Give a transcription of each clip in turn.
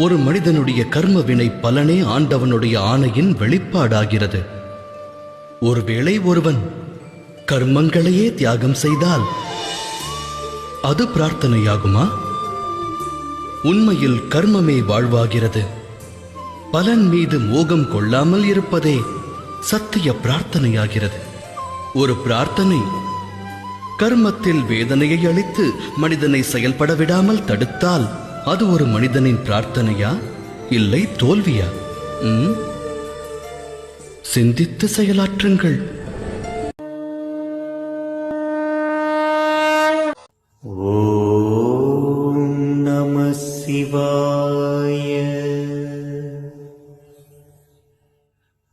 ஒரு மனிதனுடைய கர்ம வினை பலனே ஆண்டவனுடைய ஆணையின் வெளிப்பாடாகிறது. ஒருவேளை ஒருவன் கர்மங்களையே தியாகம் செய்தால் அது பிரார்த்தனையாகுமா? உண்மையில் கர்மமே வாழ்வாகிறது. பலன் மீது மோகம் கொள்ளாமல் இருப்பதே சத்திய பிரார்த்தனையாகிறது. ஒரு பிரார்த்தனை கர்மத்தில் வேதனையை அளித்து மனிதனை செயல்பட விடாமல் தடுத்தால் அது ஒரு மனிதனின் பிரார்த்தனையா? இல்லை தோல்வியா? சிந்தித்து செயலாற்றுங்கள். ஓம் நம சிவாய.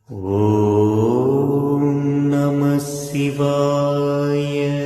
ஓம் நம சிவாய.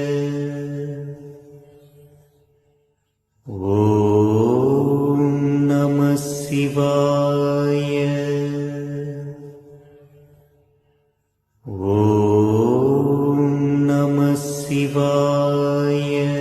Sivaya.